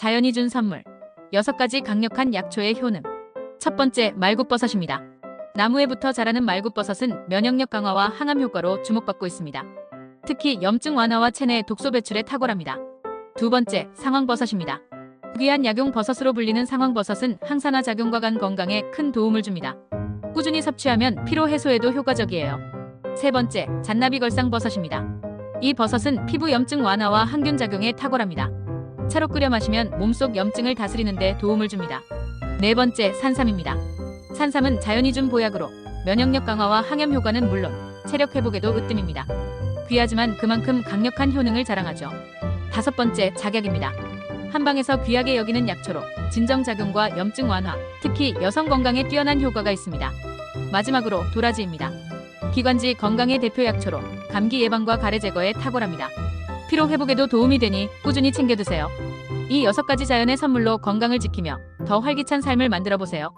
자연이 준 선물. 여섯 가지 강력한 약초의 효능. 첫 번째, 말굽버섯입니다. 나무에 붙어 자라는 말굽버섯은 면역력 강화와 항암 효과로 주목받고 있습니다. 특히 염증 완화와 체내 독소 배출에 탁월합니다. 두 번째, 상황버섯입니다. 귀한 약용 버섯으로 불리는 상황버섯은 항산화 작용과 간 건강에 큰 도움을 줍니다. 꾸준히 섭취하면 피로 해소에도 효과적이에요. 세 번째, 잔나비 걸상버섯입니다. 이 버섯은 피부 염증 완화와 항균 작용에 탁월합니다. 차로 끓여 마시면 몸속 염증을 다스리는 데 도움을 줍니다. 네 번째, 산삼입니다. 산삼은 자연이 준 보약으로 면역력 강화와 항염 효과는 물론 체력 회복에도 으뜸입니다. 귀하지만 그만큼 강력한 효능을 자랑하죠. 다섯 번째, 작약입니다. 한방에서 귀하게 여기는 약초로 진정작용과 염증 완화, 특히 여성 건강에 뛰어난 효과가 있습니다. 마지막으로 도라지입니다. 기관지 건강의 대표 약초로 감기 예방과 가래 제거에 탁월합니다. 피로 회복에도 도움이 되니 꾸준히 챙겨 드세요. 이 여섯 가지 자연의 선물로 건강을 지키며 더 활기찬 삶을 만들어 보세요.